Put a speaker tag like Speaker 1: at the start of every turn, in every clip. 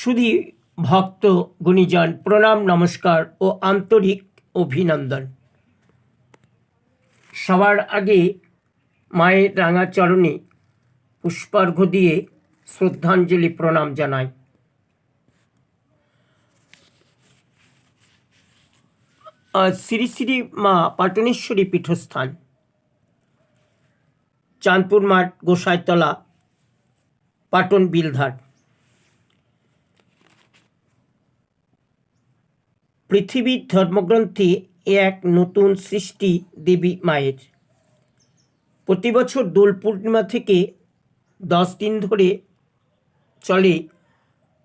Speaker 1: শুধু ভক্ত গুণীজন, প্রণাম, নমস্কার ও আন্তরিক অভিনন্দন। সবার আগে মায়ের রাঙা চরণে পুষ্পার্ঘ দিয়ে শ্রদ্ধাঞ্জলি প্রণাম জানাই। শ্রী শ্রী মা পাটনেশ্বরী পীঠস্থান, চাঁদপুর মাঠ গোসাইতলা, পাটন বিলধার। পৃথিবীর ধর্মগ্রন্থে এক নতুন সৃষ্টি দেবী মায়ের। প্রতি বছর দোল পূর্ণিমা থেকে দশ দিন ধরে চলে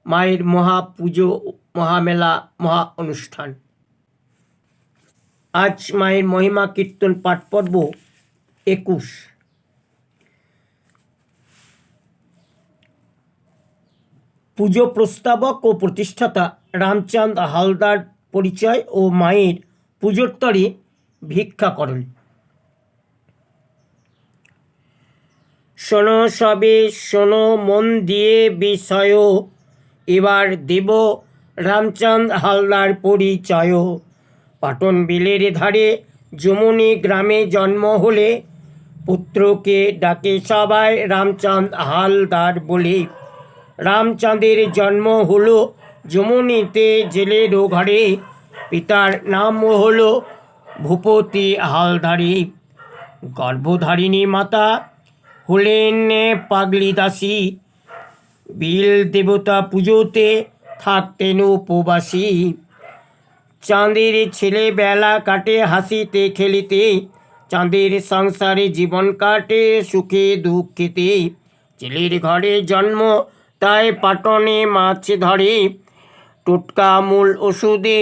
Speaker 1: মায়ের মহাপুজো মহামেলা, মহা অনুষ্ঠান। আজ মায়ের মহিমা কীর্তন পাঠ পর্ব একুশ। পুজো প্রস্তাবক ও প্রতিষ্ঠাতা রামচাঁদ হালদার পরিচয় ও মায়ের পুজোত্তরে ভিক্ষা করেন। শোনো সবে, শোনো মন দিয়ে বিষয়, এবার দেব রামচাঁদ হালদার পরিচয়। পাটন বিলের ধারে যমুনি গ্রামে জন্ম হলে পুত্রকে ডাকে সবাই রামচাঁদ হালদার বলে। রামচাঁদের জন্ম হলো যমুনিতে জেলের ঘরে পিতার নাম হলো ভূপতি হালদারি গর্ভধারিণী মাতা হলেন পাগলি দাসী। বিল দেবতা পুজোতে থাকতেন উপবাসী। চাঁদের ছেলেবেলা কাটে হাসিতে খেলিতে, চাঁদের সংসারে জীবন কাটে সুখে দুঃখেতে। ছেলের ঘরে জন্ম, তাই পাটনে মাছ ধরে। টোটকা মূল ওষুধে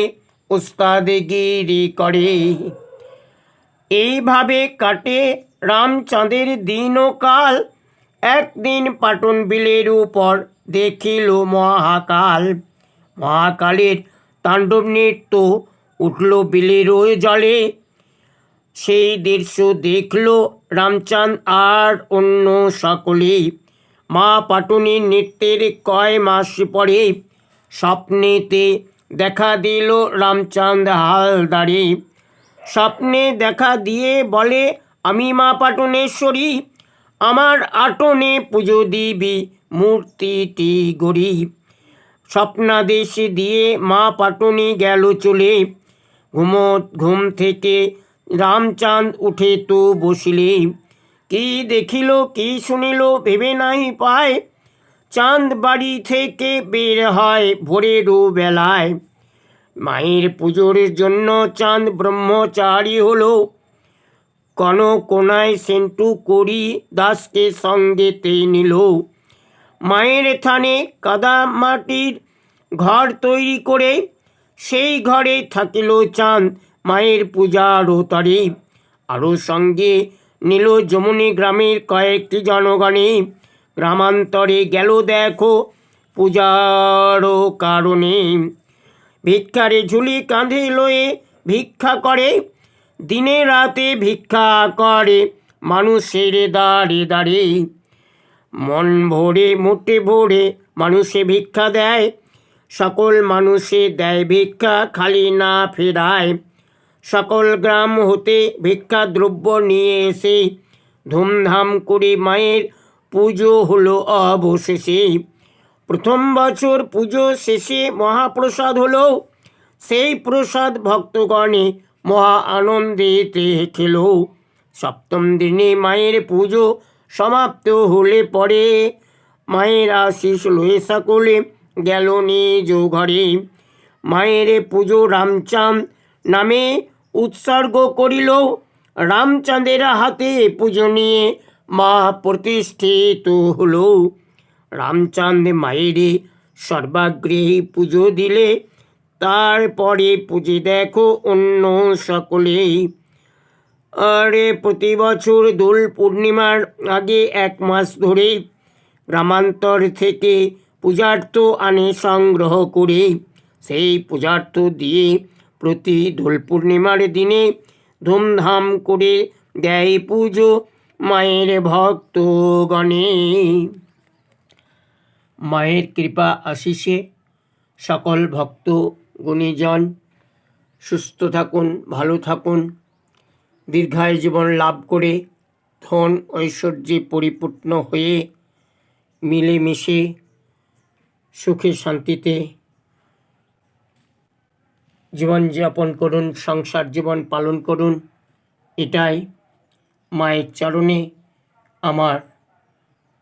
Speaker 1: ওস্তাদে গিরি করে। এইভাবে কাটে রামচাঁদের দিন ও কাল একদিন পাটন বিলের উপর দেখিল মহাকাল। মহাকালের তাণ্ডব নৃত্য উঠল বিলের ওই জলে। সেই দৃশ্য দেখল রামচাঁদ আর অন্য সকলে মা পাটুনির নৃত্যের কয় মাস পরে স্বপ্নেতে দেখা দিল রামচাঁদ হালদারে। স্বপ্নে দেখা দিয়ে বলে, আমি মা পাটনেশ্বরী, আমার আটনে পুজো দিবি মূর্তিটি গড়ি। স্বপ্নাদেশ দিয়ে মা পাটনি গেল চলে। ঘুমত, ঘুম থেকে রামচাঁদ উঠে তো বসিলে। কি দেখিল, কি শুনিল, ভেবে নাই পায়। চাঁদ বাড়ি থেকে বের হয় ভোরেরও বেলায়। মায়ের পুজোর জন্য চাঁদ ব্রহ্মচারী হলো। কন কোনায় সেন্টু করি দাসকে সঙ্গেতে নিল। মায়ের থানে কাদা মাটির ঘর তৈরি করে সেই ঘরে থাকিল চাঁদ। মায়ের পূজার তরে আরও সঙ্গে নিল যমুনি গ্রামের কয়েকটি জনগণে। গ্রামান্তরে গেল দেখো পূজারও কারণে। ভিক্ষারে ঝুলি কাঁধে লয়ে ভিক্ষা করে, দিনে রাতে ভিক্ষা করে মানুষের দাঁড়ে দাঁড়ে মন ভরে, মোটে ভরে মানুষে ভিক্ষা দেয়, সকল মানুষে দেয় ভিক্ষা, খালি না ফেরায়। সকল গ্রাম হতে ভিক্ষা দ্রব্য নিয়ে এসে ধুমধাম করে মায়ের পুজো হলো অবশেষে। প্রথম বছর পুজো শেষে মহাপ্রসাদ হলো। সেই প্রসাদ ভক্তগণে মহা আনন্দেতে খেল সপ্তম দিনে মায়ের পুজো সমাপ্ত হলে পরে মায়ের আশিস লয়ে সকলে গেল নিজ ঘরে। মায়ের পুজো রামচাঁদ নামে উৎসর্গ করিল। রামচাঁদের হাতে পুজো নিয়ে মা প্রতিষ্ঠিত হলো। রামচন্দ্র মায়ের সর্বাগ্রে পুজো দিলে, তারপরে পুজো দেখো অন্য সকলে। আরে, প্রতি বছর দোল পূর্ণিমার আগে এক মাস ধরে গ্রামান্তর থেকে পূজার্থ আনে সংগ্রহ করে। সেই পূজার্থ দিয়ে প্রতি দোল পূর্ণিমার দিনে ধুমধাম করে দেয় পুজো। মায়ের ভক্তগণে মায়ের কৃপা আশিসে সকল ভক্ত গুণীজন সুস্থ থাকুন, ভালো থাকুন। দীর্ঘায় জীবন লাভ করে ধন ঐশ্বর্যে পরিপূর্ণ হয়ে মিলেমিশে সুখে শান্তিতে জীবনযাপন করুন, সংসার জীবন পালন করুন। এটাই মায়ের চরণে আমার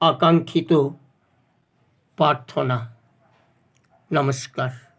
Speaker 1: আকাঙ্ক্ষিত প্রার্থনা। নমস্কার।